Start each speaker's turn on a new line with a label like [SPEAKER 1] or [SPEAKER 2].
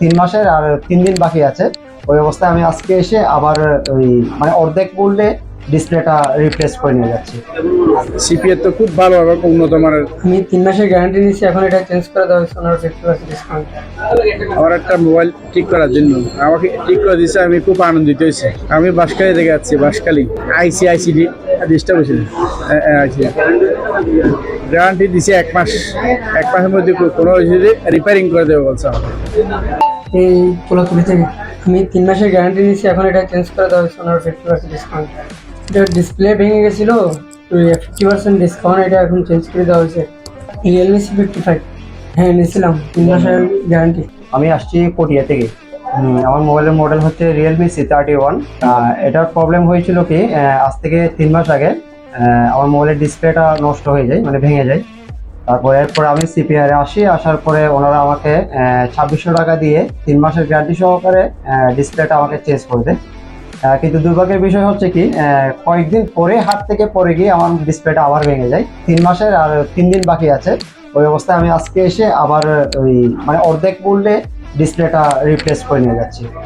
[SPEAKER 1] তিন মাসের আর তিন দিন বাকি আছে। ওই অবস্থায় আমি আজকে এসে আবার ওই মানে অর্ধেক মূল্যে ডিসপ্লেটা রিপ্লেস করে নিয়ে যাচ্ছি।
[SPEAKER 2] সিপিএর তো খুব ভালো এবং উন্নত মানের।
[SPEAKER 3] আমি তিন মাসের গ্যারান্টি নিচ্ছি এখন এটা চেঞ্জ করে দেওয়া হয়েছে ওনার ফিফটি পার্সেন্ট ডিসকাউন্ট
[SPEAKER 2] আমার একটা মোবাইল ঠিক করার জন্য। আমাকে ঠিক করে দিয়েছে আমি খুব আনন্দিত হয়েছি। আমি বাসকালি থেকে যাচ্ছি বাসকালি আইসি আইসিডি ডিস্টার্ব হয়েছে গ্যারান্টি দিছে এক মাস এক মাসের মধ্যে কোনো রিপেয়ারিং করে দেবে বলছে
[SPEAKER 3] এই থেকে। আমি তিন মাসের গ্যারান্টি নিচ্ছি এখন এটা চেঞ্জ করে দেওয়া হয়েছে ওনার ফিফটি পার্সেন্ট ডিসকাউন্ট এটা ডিসপ্লে ভেঙে গেছিল ফিফটি পার্সেন্ট ডিসকাউন্ট এটা এখন চেঞ্জ করে দেওয়া হয়েছে। রিয়েলমি সি ফিফটি ফাইভ হ্যাঁ নিয়েছিলাম তিন মাসের গ্যারান্টি
[SPEAKER 1] আমি আসছি কোটিয়া থেকে। আমার মোবাইলের মডেল হচ্ছে রিয়েলমি সি থার্টি ওয়ান এটার প্রবলেম হয়েছিল কি আজ থেকে তিন মাস আগে আমার মোবাইলের ডিসপ্লেটা নষ্ট হয়ে যায় মানে ভেঙে যায়। তারপর এরপর আমি সিপিআরে আসি, আসার পরে ওনারা আমাকে ছাব্বিশশো টাকা দিয়ে তিন মাসের গ্যারান্টি সহকারে ডিসপ্লেটা আমাকে চেঞ্জ করে দেয়। কিন্তু দুর্ভাগ্যের বিষয় হচ্ছে কি কয়েকদিন পরে, হাত থেকে পরে গিয়ে আমার ডিসপ্লেটা আবার ভেঙে যায়। তিন মাসের আর তিন দিন বাকি আছে। ওই অবস্থায় আমি আজকে এসে আবার ওই মানে অর্ধেক মূল্যে ডিসপ্লেটা রিপ্লেস করে নিয়ে যাচ্ছি।